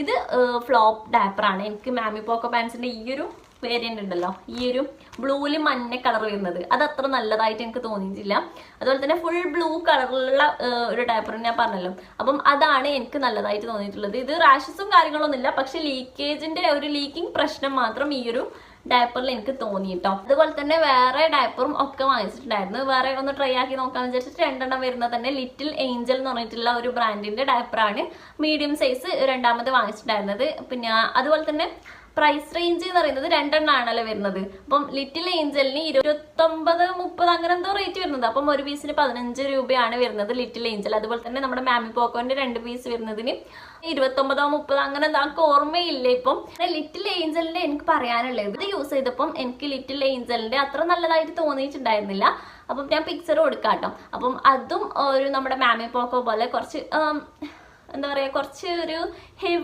ഇത് ഫ്ലോപ്പ് ഡാപ്പറാണ് എനിക്ക് മാമി പോക്കോ പാൻസിന്റെ ഈ ഒരു വേരിയന്റ് ഉണ്ടല്ലോ. ഈ ഒരു ബ്ലൂവിൽ മഞ്ഞ കളർ വരുന്നത്. അത് അത്ര നല്ലതായിട്ട് എനിക്ക് തോന്നിയിട്ടില്ല. അതുപോലെ തന്നെ ഫുൾ ബ്ലൂ കളറിലുള്ള ഒരു ഡയപ്പർ ഞാൻ പറഞ്ഞല്ലോ. അപ്പം അതാണ് എനിക്ക് നല്ലതായിട്ട് തോന്നിയിട്ടുള്ളത്. ഇത് റാഷസും കാര്യങ്ങളൊന്നുമില്ല. പക്ഷെ ലീക്കേജിന്റെ ഒരു ലീക്കിംഗ് പ്രശ്നം മാത്രം ഈ ഒരു ഡയപ്പറിൽ എനിക്ക് തോന്നി കേട്ടോ അതുപോലെ തന്നെ വേറെ ഡയപ്പറും ഒക്കെ വാങ്ങിച്ചിട്ടുണ്ടായിരുന്നു. വേറെ ഒന്ന് ട്രൈ ആക്കി നോക്കാന്ന് വെച്ചിട്ട് രണ്ടെണ്ണം വരുന്നത് തന്നെ ലിറ്റിൽ ഏഞ്ചൽ എന്ന് പറഞ്ഞിട്ടുള്ള ഒരു ബ്രാൻഡിന്റെ ഡയപ്പറാണ് മീഡിയം സൈസ് രണ്ടാമത് വാങ്ങിച്ചിട്ടുണ്ടായിരുന്നത്. പിന്നെ അതുപോലെ തന്നെ പ്രൈസ് റേഞ്ച് എന്ന് പറയുന്നത് രണ്ടെണ്ണമാണല്ലോ വരുന്നത്. അപ്പം ലിറ്റിൽ ഏഞ്ചലിന് ഇരുപത്തൊമ്പത് മുപ്പത് അങ്ങനെ എന്തോ റേറ്റ് വരുന്നത്. അപ്പം ഒരു പീസിന് പതിനഞ്ച് രൂപയാണ് വരുന്നത് ലിറ്റിൽ ഏഞ്ചൽ അതുപോലെ തന്നെ നമ്മുടെ മാമി പോക്കോന്റെ രണ്ട് പീസ് വരുന്നതിന് ഇരുപത്തൊമ്പതോ മുപ്പതോ അങ്ങനെ നമുക്ക് ഓർമ്മയില്ല ഇപ്പം. ലിറ്റിൽ ഏഞ്ചലിന്റെ എനിക്ക് പറയാനുള്ളത് യൂസ് ചെയ്തപ്പം എനിക്ക് ലിറ്റിൽ ഏഞ്ചലിന്റെ അത്ര നല്ലതായിട്ട് തോന്നിയിട്ടുണ്ടായിരുന്നില്ല. അപ്പം ഞാൻ പിക്ചർ കൊടുക്കാം കേട്ടോ അപ്പം അതും ഒരു നമ്മുടെ മാമി പോക്കോ പോലെ കുറച്ച് എന്താ പറയാ കുറച്ച് ഒരു ഹെവി